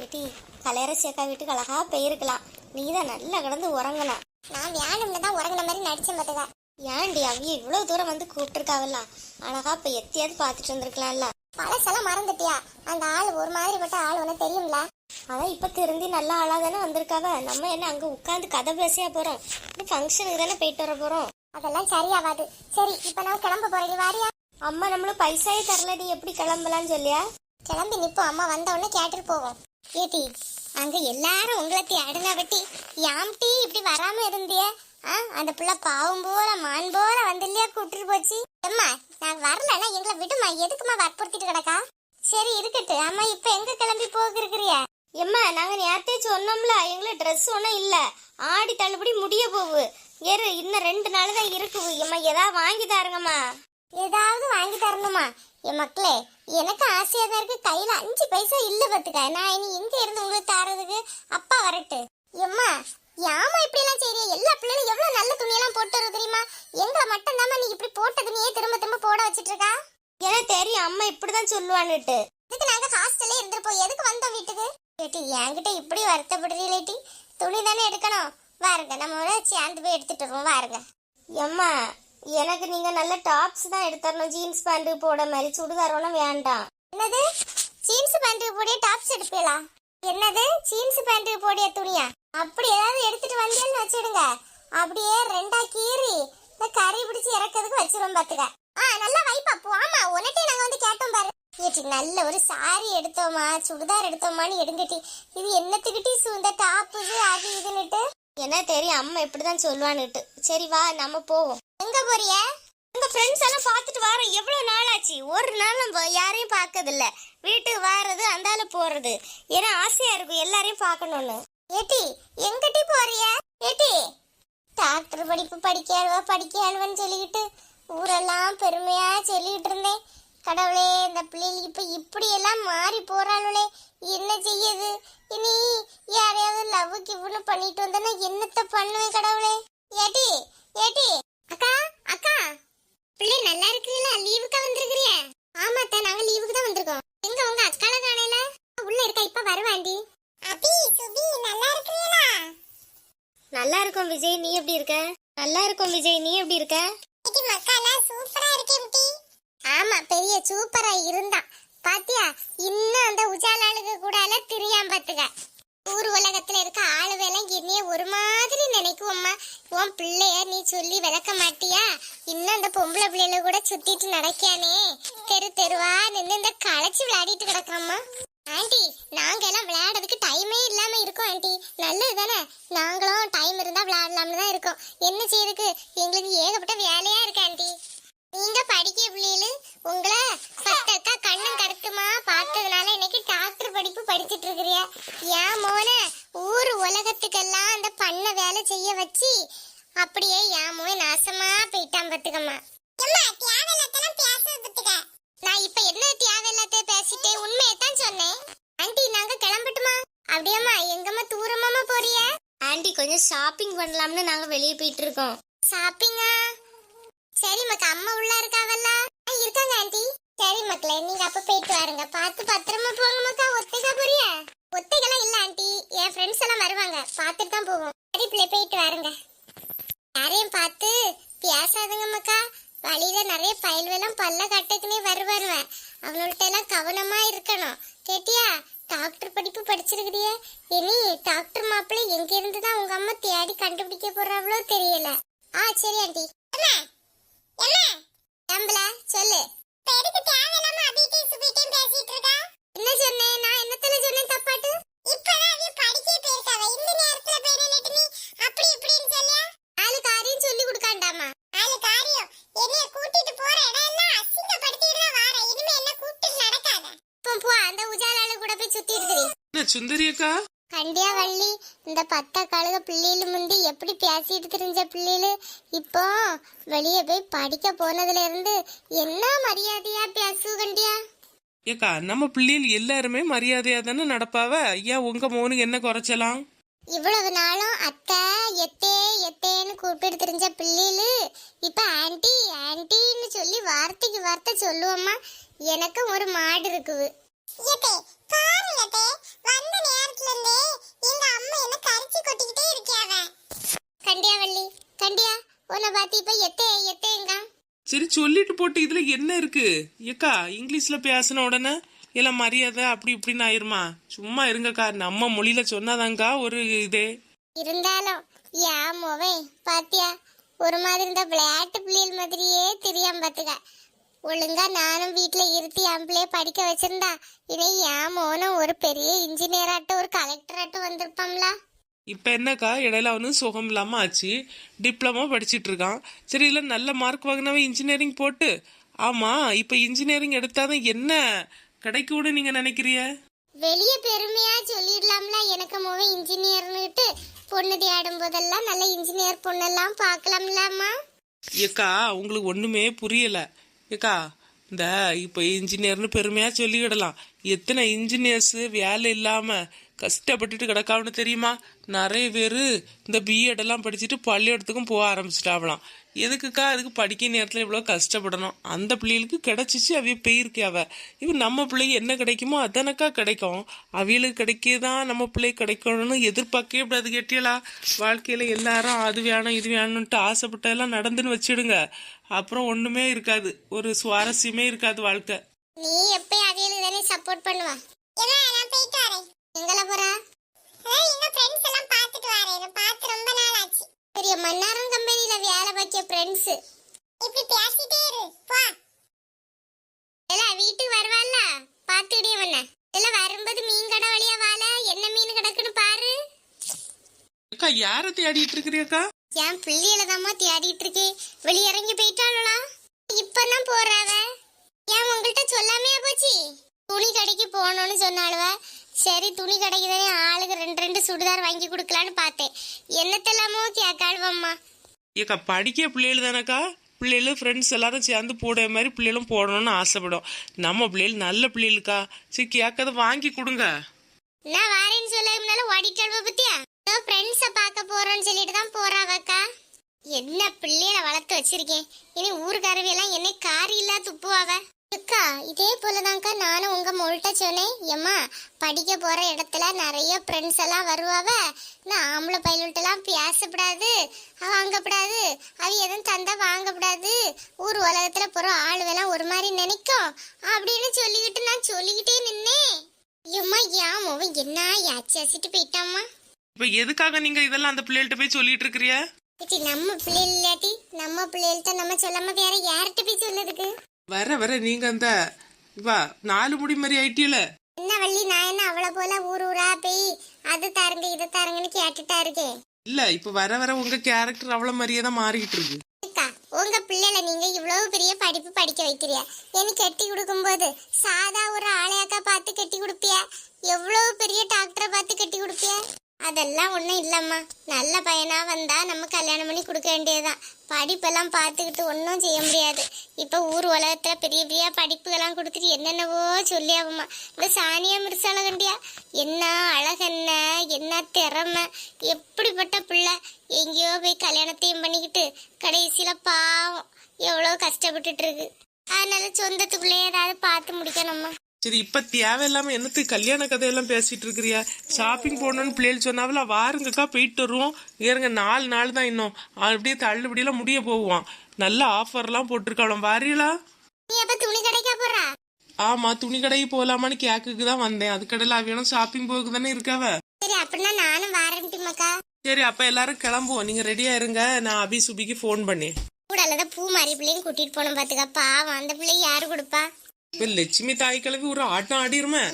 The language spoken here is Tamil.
ஏட்டி கலையரசி அக்கா வீட்டுக்கு அழகா போயிருக்கலாம். நீ தான் நல்லா கிடந்து உறங்கலாம் நான் வேணும்னு தான் உறங்கின மாதிரி நடிச்சேன் பார்த்துக்க. ஏன்டி அவிய இவ்வளவு தூரம் வந்து கூப்பிட்டுருக்காவல்ல? அழகா இப்ப எத்தியாவது பார்த்துட்டு வந்திருக்கலாம்ல? பழசெல்லாம் மறந்துட்டியா? அந்த ஆள் ஒரு மாதிரி பட்ட ஆள் உனக்கு தெரியும்ல? அதான் இப்ப திருந்தி நல்ல ஆளா தானே வந்திருக்காவ? நம்ம என்ன அங்க உட்காந்து கதை பேசியா போறோம்? ஃபங்க்ஷனுக்கு தானே போயிட்டு வர போறோம்? அதெல்லாம் சரியாவாது சரி இப்ப நான் கிளம்ப போறேன் வாரியா? அம்மா நம்மளும் பைசாயே தரல நீ எப்படி கிளம்பலாம்னு சொல்லியா? கிளம்பி நிப்போம். அம்மா வந்த உடனே கேட்டுட்டு போவோம். ஏட்டி அங்க எல்லாரும் உங்களை தேடுனா பட்டி யாம்டி இப்படி வராம இருந்தியே? ஆ அந்த பிள்ளை பாவம் போல மான் போல வந்து இல்லையா கூப்பிட்டு போச்சு. அம்மா நான் வரலன்னா எங்களை விடுமா? எதுக்குமா வற்புறுத்திட்டு கிடக்கா? சரி இருக்கட்டு அம்மா இப்ப எங்க கிளம்பி போகிருக்கிறிய? எம்மா நாங்க நேரத்தே சொன்னோம்ல எங்களை ட்ரெஸ் ஒன்றும் இல்ல. ஆடி தள்ளுபடி முடிய போகுது. ஏறு இன்னும் ரெண்டு நாள் தான் இருக்குது. எம்மா ஏதாவது வாங்கி தாருங்கம்மா. ஏதாவது வாங்கி தரணுமா? என் மக்களே எனக்கு ஆசையா தான் இருக்கு. கையில அஞ்சு பைசா இல்ல பாத்துக்க. நான் இனி எங்க இருந்து உங்களுக்கு தாரதுக்கு? அப்பா வரட்டு. எம்மா யாமா இப்படி எல்லாம் செய்றீங்க? எல்லா பிள்ளைகளும் எவ்வளவு நல்ல துணியெல்லாம் போட்டு வரும் தெரியுமா? எங்களை மட்டும் தாமா நீ இப்படி போட்ட துணியே திரும்ப திரும்ப போட வச்சிட்டு இருக்கா எனக்கு தெரியும் அம்மா இப்படிதான் சொல்லுவான்னுட்டு. இதுக்கு நாங்க ஹாஸ்டல்லே இருந்திருப்போம்? எதுக்கு வந்தோம் வீட்டுக்கு? ஏட்டி என்கிட்ட இப்படி வருத்தப்படுறீங்களேட்டி துணி தானே எடுக்கணும். வாருங்க நம்ம சேர்ந்து போய் எடுத்துட்டு வருவோம். வாருங்க. எம்மா எனக்கு நீங்க நல்ல டாப்ஸ் தான் எடுத்துடணும் ஜீன்ஸ் பேண்ட் போட மாதிரி. சுடிதார் வேண்டாம். என்னது? ஜீன்ஸ் பேண்ட் போடிய டாப்ஸ் எடுப்பீங்களா என்னது? ஜீன்ஸ் பேண்ட் போடிய துணியா? அப்படி ஏதாவது எடுத்துட்டு வந்தேன்னு வச்சிடுங்க. அப்படியே ரெண்டா கீறி இந்த கறி பிடிச்சி இறக்கிறதுக்கு வச்சிரும் பாத்துக்க. ஆ நல்லா வைப்பா. போ ஆமா நாங்க வந்து கேட்டோம் பாரு. ஏச்சி நல்ல ஒரு சாரி எடுத்தோமா சுடிதார் எடுத்தோமான்னு எடுங்கட்டி. இது என்னத்துக்கிட்டி இந்த டாப்பு அது இதுன்னுட்டு. என்ன தெரியும் அம்மா இப்படிதான் சொல்லுவான்னுட்டு. சரி வா நம்ம போவோம். எங்க போறிய? உங்க ஃப்ரெண்ட்ஸ் எல்லாம் பார்த்துட்டு வரோம் எவ்வளவு நாள் ஆச்சு ஒரு நாள் நம்ம யாரையும் பார்க்கறது இல்ல வீட்டுக்கு வர்றது அந்தால போறது. ஏன்னா ஆசையா இருக்கும் எல்லாரையும் பார்க்கணும்னு. ஏட்டி எங்கிட்டி போறிய? ஏட்டி டாக்டர் படிப்பு படிக்காளுவா படிக்காளுவன்னு சொல்லிக்கிட்டு ஊரெல்லாம் பெருமையா சொல்லிக்கிட்டு இருந்தேன். கடவுளே இந்த பிள்ளைகளுக்கு இப்ப இப்படி எல்லாம் மாறி போறாளுளே என்ன செய்யுது இனி யாரையாவது லவ் கிவ்னு பண்ணிட்டு வந்தேன்னா என்னத்த பண்ணுவேன் கடவுளே? ஏட்டி ஏட்டி அக்கா அக்கா பிள்ளை நல்லா இருக்குல்ல? லீவுக்கா வந்திருக்கிறிய? ஆமாத்தா நாங்க லீவுக்கு தான் வந்திருக்கோம். எங்க உங்க அக்கால காணையில உள்ள இருக்கா இப்ப வருவாண்டி. அபி சுபி நல்லா இருக்கிறீங்களா? நல்லா இருக்கும் விஜய் நீ எப்படி இருக்க? நல்லா இருக்கும் விஜய் நீ எப்படி இருக்க? இது மக்களா சூப்பரா இருக்கேன் டி ஆமா பெரிய சூப்பரா இருந்தா. பாத்தியா இன்னும் அந்த உஜாலாளுக்கு கூட திரியாம பாத்துக்க. ஊர் உலகத்துல இருக்க ஆளுவெல்லாம் என்னைய ஒரு மாதிரி நினைக்குவோம்மா. உன் பிள்ளைய நீ சொல்லி விளக்க மாட்டியா? இன்னும் அந்த பொம்பளை பிள்ளைல கூட சுத்திட்டு நடக்கானே தெரு தெருவா நின்று இந்த களைச்சு விளையாடிட்டு கிடக்காம்மா ஆண்டி நாங்க எல்லாம் விளையாடுறதுக்கு டைமே இல்லாம இருக்கோம் ஆண்டி. நல்லது தானே? நாங்களும் டைம் இருந்தா விளையாடலாம்னு தான் இருக்கோம். என்ன செய்யறதுக்கு? எங்களுக்கு ஏகப்பட்ட வேலையா இருக்கு ஆண்டி. நீங்க படிக்க பிள்ளைகளு உங்களை இருக்கிறிய ஏன் மோன ஊர் உலகத்துக்கெல்லாம் அந்த பண்ண வேலை செய்ய வச்சு அப்படியே என் மோன் நாசமா போயிட்டான் பத்துக்கம்மா. நான் இப்ப என்ன தேவையில்லாத பேசிட்டே உண்மையை தான் சொன்னேன். ஆண்டி நாங்க கிளம்பட்டுமா? அப்படியாம்மா எங்கம்மா தூரமாமா போறிய? ஆண்டி கொஞ்சம் ஷாப்பிங் பண்ணலாம்னு நாங்க வெளியே போயிட்டு இருக்கோம் ஷாப்பிங்கா சரி மக்கா அம்மா உள்ள இருக்காவல்ல? இருக்காங்க ஆண்டி. சரி மக்களே நீங்க அப்ப போயிட்டு வாருங்க. பார்த்து பத்திரமா போங்க மக்கா. ஒத்தைக்கா போறிய? ஒத்தைக்கெல்லாம் இல்ல ஆண்டி. என் ஃப்ரெண்ட்ஸ் எல்லாம் வருவாங்க. பார்த்துட்டு தான் போவோம். சரி பிள்ளை போயிட்டு வாருங்க. யாரையும் பார்த்து பேசாதுங்க மக்கா. வழியில நிறைய பயல்வெல்லாம் பல்ல கட்டுக்குன்னே வருவாருவேன் அவனோட எல்லாம் கவனமா இருக்கணும். கேட்டியா? டாக்டர் படிப்பு படிச்சிருக்கிறியே? இனி டாக்டர் மாப்பிள்ளை எங்க இருந்து தான் உங்க அம்மா தேடி கண்டுபிடிக்க போறாவளோ தெரியல. ஆ சரி ஆண்டி. என்ன? என்ன? சொன்னேன் சொல்லு. சுந்தரி அக்கா? கண்டியா வள்ளி இந்த பத்த கழுக பிள்ளைகளு முந்தி எப்படி பேசிட்டு தெரிஞ்ச பிள்ளைகளு இப்போ வெளியே போய் படிக்க போனதுல இருந்து என்ன மரியாதையா பேசு கண்டியா? ஏக்கா நம்ம பிள்ளைகள் எல்லாருமே மரியாதையா தானே நடப்பாவ? ஏன் உங்க மோனுக்கு என்ன குறைச்சலாம்? இவ்வளவு நாளும் அத்தை எத்தே எத்தேன்னு கூப்பிட்டு தெரிஞ்ச பிள்ளைகளு இப்ப ஆன்ட்டி ஆன்ட்டின்னு சொல்லி வார்த்தைக்கு வார்த்தை சொல்லுவோம்மா. எனக்கு ஒரு மாடு இருக்குது. பாருங்க வந்து கொட்டிக்கிட்டே இருக்கியாவ கண்டியா வள்ளி கண்டியா? உன்னை பார்த்து இப்ப எத்தே எத்தேங்க சரி சொல்லிட்டு போட்டு இதுல என்ன இருக்கு? ஏக்கா இங்கிலீஷ்ல பேசின உடனே எல்லாம் மரியாதை அப்படி இப்படின்னு ஆயிருமா? சும்மா இருங்கக்கா நம்ம மொழியில சொன்னாதாங்க்கா ஒரு இதே. இருந்தாலும் யாமோவே பாத்தியா? ஒரு மாதிரி இந்த விளையாட்டு பிள்ளைகள் மாதிரியே தெரியாம பாத்துக்க. ஒழுங்கா நானும் வீட்டுல இருத்தி அம்பிளைய படிக்க வச்சிருந்தா இதே என் மோனும் ஒரு பெரிய இன்ஜினியர் ஆட்டம் ஒரு கலெக்டர் ஆட்டம் வந்திருப்பாம்ல? இப்ப என்னக்கா இடையில அவனு சுகம் இல்லாம ஆச்சு. டிப்ளமோ படிச்சிட்டு இருக்கான். சரி இல்ல நல்ல மார்க் வாங்கினவன் இன்ஜினியரிங் போட்டு. ஆமா இப்ப இன்ஜினியரிங் எடுத்தாதான் என்ன கிடைக்கும்னு நீங்க நினைக்கிறீங்க? வெளிய பெருமையா சொல்லிடலாம்ல எனக்கு மோவே இன்ஜினியர்னுட்டு பொண்ணு தேடும் போதெல்லாம் நல்ல இன்ஜினியர் பொண்ணெல்லாம் பார்க்கலாம்லாமா? ஏக்கா உங்களுக்கு ஒண்ணுமே புரியல. ஏக்கா இந்த இப்ப இன்ஜினியர்னு பெருமையா சொல்லிக்கிடலாம். எத்தனை இன்ஜினியர்ஸ் வேலை இல்லாம கஷ்டப்பட்டுட்டு கிடக்காவன்னு தெரியுமா? நிறைய பேர் இந்த பிஎட் எல்லாம் படிச்சுட்டு பள்ளிக்கூடத்துக்கும் போக ஆரம்பிச்சிட்டாவலாம். எதுக்குக்கா அதுக்கு படிக்க நேரத்தில் இவ்வளோ கஷ்டப்படணும்? அந்த பிள்ளைகளுக்கு கிடைச்சிச்சு அவைய போயிருக்கு அவ. இப்போ நம்ம பிள்ளைக்கு என்ன கிடைக்குமோ அதனக்கா கிடைக்கும். அவியலுக்கு கிடைக்கதான் நம்ம பிள்ளைக்கு கிடைக்கணும்னு எதிர்பார்க்கவே கூடாது கேட்டியலா? வாழ்க்கையில் எல்லாரும் அது வேணும் இது வேணும்ன்ட்டு ஆசைப்பட்டதெல்லாம் நடந்துன்னு வச்சிடுங்க. அப்புறம் ஒன்றுமே இருக்காது. ஒரு சுவாரஸ்யமே இருக்காது வாழ்க்கை. நீ எப்பயும் அவியலுக்கு தானே சப்போர்ட் பண்ணுவா. எங்கல போறா? எங்க ஃப்ரெண்ட்ஸ் எல்லாம் பார்த்துட்டு வரேன் பார்த்து ரொம்ப நாள் ஆச்சு பெரிய மன்னாரம் கம்பெனில வேலை பார்க்க ஃப்ரெண்ட்ஸ் இப்படி பேசிட்டே இரு. போ. எல்லாம் வீட்டுக்கு வருவாள்ல? பார்த்துக்கிட்டே வண்ண எல்லாம் வரும்போது மீன் கடை வழியா வாழ என்ன மீன் கிடக்குன்னு பாரு. அக்கா யாரை தேடிட்டு இருக்கிறியக்கா என் பிள்ளையில தாம்மா தேடிட்டு இருக்கேன் வெளியிறங்கி போயிட்டாளா? இப்பதான் போறாவ. ஏன் உங்கள்கிட்ட சொல்லாமையா போச்சு? துணி கடைக்கு போகணும்னு சொன்னாளுவ. சரி துணி கடைக்கு தானே ஆளுக்கு ரெண்டு ரெண்டு சுடிதார் வாங்கி கொடுக்கலான்னு பார்த்தேன். என்னத்தெல்லாமோ கேட்காளுவம்மா. ஏக்கா படிக்க பிள்ளைகள் தானக்கா பிள்ளைகளும் ஃப்ரெண்ட்ஸ் எல்லாரும் சேர்ந்து போட மாதிரி பிள்ளைகளும் போடணும்னு ஆசைப்படும். நம்ம பிள்ளைகள் நல்ல பிள்ளைகளுக்கா? சரி கேட்கறத வாங்கி கொடுங்க. நான் வாரேன்னு சொல்ல ஓடிட்டாளுவ பத்தியா? ஃப்ரெண்ட்ஸை பார்க்க போறோம்னு சொல்லிட்டு தான் போறாவக்கா. என்ன பிள்ளையில வளர்த்து வச்சிருக்கேன். இனி ஊருக்காரவியெல்லாம் என்னை காரி இல்லா துப்புவாவ? அக்கா இதே போலதான்க்கா நானும் உங்க மொழிட்ட சொன்னேன். எம்மா படிக்க போற இடத்துல நிறைய ஃப்ரெண்ட்ஸ் எல்லாம் வருவாவ? நான் ஆம்பளை பையன்கிட்டலாம் பேசப்படாது வாங்கப்படாது அவ எதுவும் தந்தா வாங்கப்படாது. ஊர் உலகத்துல போற ஆளுவெல்லாம் ஒரு மாதிரி நினைக்கும். அப்படின்னு சொல்லிக்கிட்டு நான் சொல்லிக்கிட்டே நின்னேன். எம்மா ஏன் மோவன் என்ன யாச்சி அசிட்டு போயிட்டாம்மா? இப்ப எதுக்காக நீங்க இதெல்லாம் அந்த பிள்ளைகள்ட்ட போய் சொல்லிட்டு இருக்கிறிய நம்ம பிள்ளைகள் இல்லாட்டி நம்ம பிள்ளைகள்ட்ட நம்ம சொல்லாம வேற யார்கிட்ட போய் சொல்லதுக்கு வர வர நீங்க அந்த வா நாலு முடி மாதிரி ஆயிட்டியல என்ன வள்ளி நான் என்ன அவளை போல ஊர் ஊரா போய்? அது தாருங்க இது தாருங்கன்னு கேட்டுட்டா இருக்கேன் இல்ல இப்ப வர வர உங்க கேரக்டர் அவ்வளவு மாதிரியே தான் மாறிக்கிட்டு இருக்கு. உங்க பிள்ளைல நீங்க இவ்வளவு பெரிய படிப்பு படிக்க வைக்கிறிய? எனக்கு கட்டி கொடுக்கும்போது சாதா ஒரு ஆளையாக்கா பார்த்து கட்டி கொடுப்பிய? எவ்வளவு பெரிய டாக்டரை பார்த்து கட்டி கொடுப்பிய? அதெல்லாம் ஒண்ணும் இல்லம்மா. நல்ல பையனா வந்தா நம்ம கல்யாணம் பண்ணி கொடுக்க வேண்டியதுதான். படிப்பெல்லாம் பார்த்துக்கிட்டு ஒன்றும் செய்ய முடியாது. இப்போ ஊர் உலகத்தில் பெரிய பெரிய படிப்புகள்லாம் கொடுத்துட்டு என்னென்னவோ சொல்லி ஆகுமா. இந்த சானியா மிர்சால கண்டியா? என்ன அழகென்ன என்ன? திறமை? எப்படிப்பட்ட பிள்ளை? எங்கேயோ போய் கல்யாணத்தையும் பண்ணிக்கிட்டு கடைசியில் பாவம் எவ்வளோ கஷ்டப்பட்டுட்டு இருக்கு. அதனால சொந்தத்துக்குள்ளேயே ஏதாவது பார்த்து முடிக்கணும்மா சரி இப்ப தேவையில்லாம என்னத்துக்கு கல்யாண கதையெல்லாம் பேசிட்டு இருக்கிறியா? ஷாப்பிங் போகணும்னு பிள்ளைகள் சொன்னாவில வாருங்கக்கா போயிட்டு வருவோம். ஏறுங்க நாலு நாள் தான் இன்னும். அப்படியே தள்ளுபடியெல்லாம் முடிய போவான் நல்ல ஆஃபர்லாம் போட்டிருக்காளாம் வாரியலா நீ எப்ப துணி கடைக்கா போறா? ஆமா துணி கடைக்கு போலாமான்னு கேக்குக்கு தான் வந்தேன். அதுக்கடையில அவியனும் ஷாப்பிங் போக்கு தானே இருக்காவ. சரி அப்படின்னா நானும் வாரண்டிமாக்கா சரி அப்ப எல்லாரும் கிளம்புவோம். நீங்க ரெடியா இருங்க. நான் அபி சுபிக்கு ஃபோன் பண்ணேன். கூட அல்லத பூ மாதிரி பிள்ளையும் கூட்டிட்டு போனோம் பாத்துக்க. பாவம் அந்த பிள்ளை யாரு கொடுப்பா? இப்ப லட்சுமி தாய் கிளவி ஒரு ஆட்டம் ஆடிருமே.